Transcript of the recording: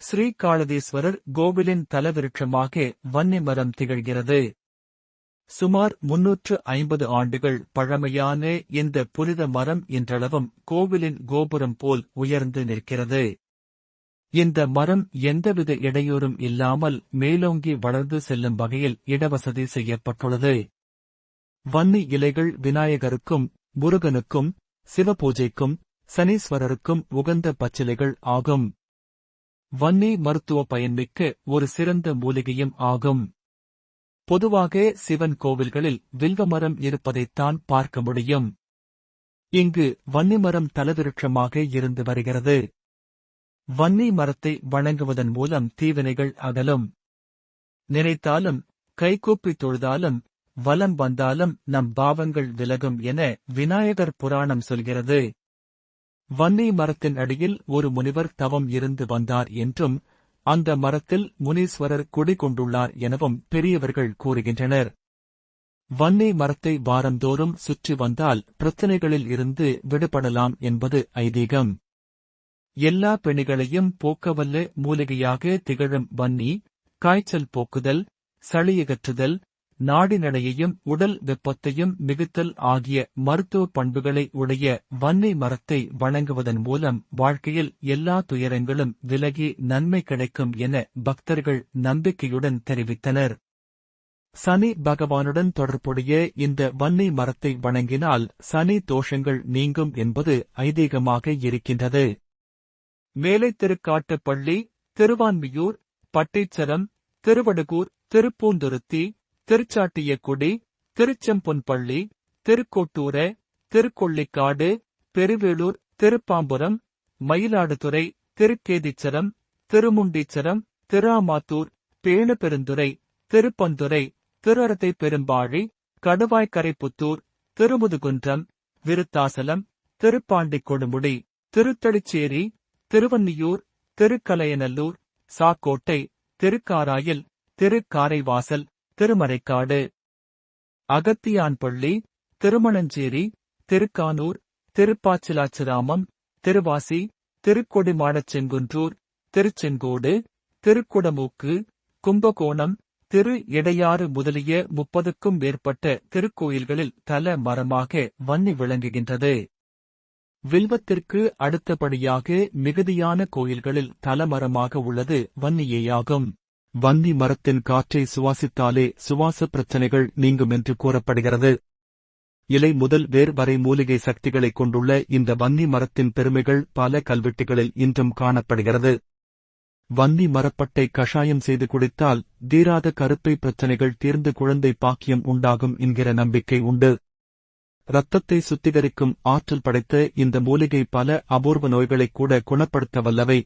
ஸ்ரீகாளதீஸ்வரர் கோவிலின் தலவிருட்சமாக வன்னிமரம் திகழ்கிறது. சுமார் முன்னூற்று ஐம்பது ஆண்டுகள் பழமையான இந்த புனித மரம் இன்றளவும் கோவிலின் கோபுரம் போல் உயர்ந்து நிற்கிறது. இந்த மரம் எந்தவித இடையூறும் இல்லாமல் மேலோங்கி வளர்ந்து செல்லும் வகையில் இடவசதி செய்யப்பட்டுள்ளது. வன்னி இலைகள் விநாயகருக்கும் முருகனுக்கும் சிவபூஜைக்கும் சனீஸ்வரருக்கும் உகந்த பச்சிலைகள் ஆகும். வன்னி மருத்துவ பயன்மிக்க ஒரு சிறந்த மூலிகையும் ஆகும். பொதுவாக சிவன் கோவில்களில் வில்வமரம் இருப்பதைத்தான் பார்க்க முடியும். இங்கு வன்னிமரம் தலவிருட்சமாக இருந்து வருகிறது. வன்னி மரத்தை வணங்குவதன் மூலம் தீவினைகள் அகலும். நினைத்தாலும் கைகூப்பி தொழுதாலும் வலம் வந்தாலும் நம் பாவங்கள் விலகும் என விநாயகர் புராணம் சொல்கிறது. வன்னி மரத்தின் அடியில் ஒரு முனிவர் தவம் இருந்து வந்தார் என்றும் அந்த மரத்தில் முனீஸ்வரர் குடிகொண்டுள்ளார் எனவும் பெரியவர்கள் கூறுகின்றனர். வன்னி மரத்தை வாரந்தோறும் சுற்றி வந்தால் பிரச்சனைகளில் இருந்து விடுபடலாம் என்பது ஐதீகம். எல்லா பெணிகளையும் போக்கவல்ல மூலிகையாக திகழும் வன்னி காய்ச்சல் போக்குதல் சளியகற்றுதல் நாடிநடையையும் உடல் வெப்பத்தையும் மிகுத்தல் ஆகிய மருத்துவ பண்புகளை உடைய வன்னை மரத்தை வணங்குவதன் மூலம் வாழ்க்கையில் எல்லா துயரங்களும் விலகி நன்மை கிடைக்கும் என பக்தர்கள் நம்பிக்கையுடன் தெரிவித்தனர். சனி பகவானுடன் தொடர்புடைய இந்த வன்னை மரத்தை வணங்கினால் சனி தோஷங்கள் நீங்கும் என்பது ஐதீகமாக இருக்கின்றது. மேலை திருக்காட்டுப்பள்ளி திருவான்மியூர் பட்டீச்சரம் திருவடுகூர் திருப்பூந்துருத்தி திருச்சாட்டியக்குடி திருச்செம்பொன்பள்ளி திருக்கோட்டூர திருக்கொள்ளிக்காடு பெருவேலூர் திருப்பாம்புரம் மயிலாடுதுறை திருக்கேதீச்சரம் திருமுண்டீச்சரம் திராமாத்தூர் பேணுபெருந்துறை திருப்பந்துறை திருஅரத்தை பெரும்பாழி கடுவாய்க்கரைப்புத்தூர் திருமுதுகுன்றம் விருத்தாசலம் திருப்பாண்டி கொடுமுடி திருத்தளிச்சேரி திருவன்னியூர் திருக்கலையநல்லூர் சாக்கோட்டை திருக்காராயில் திருக்காரைவாசல் திருமறைக்காடு. அகத்தியான்பள்ளி திருமணஞ்சேரி திருக்கானூர் திருப்பாச்சிலாச்சிராமம் திருவாசி திருக்கொடிமாடச் செங்குன்றூர் திருச்செங்கோடு திருக்குடமூக்கு கும்பகோணம் திரு இடையாறு முதலிய முப்பதுக்கும் மேற்பட்ட திருக்கோயில்களில் தல மரமாக வன்னி விளங்குகின்றது. வில்வத்திற்கு அடுத்தபடியாக மிகுதியான கோயில்களில் தலமரமாக உள்ளது வன்னியேயாகும். வன்னி மரத்தின் காற்றை சுவாசித்தாலே சுவாச பிரச்சனைகள் நீங்கும் என்று கூறப்படுகிறது. இலை முதல் வேர் வரை மூலிகை சக்திகளைக் கொண்டுள்ள இந்த வன்னி மரத்தின் பெருமைகள் பல கல்வெட்டுகளில் இன்றும் காணப்படுகிறது. வன்னி மரப்பட்டை கஷாயம் செய்து குடித்தால் தீராத கருப்பை பிரச்சனைகள் தீர்ந்து குழந்தை பாக்கியம் உண்டாகும் என்கிற நம்பிக்கை உண்டு. இரத்தத்தை சுத்திகரிக்கும் ஆற்றல் படைத்த இந்த மூலிகை பல அபூர்வ நோய்களைக் கூட குணப்படுத்த வல்லவை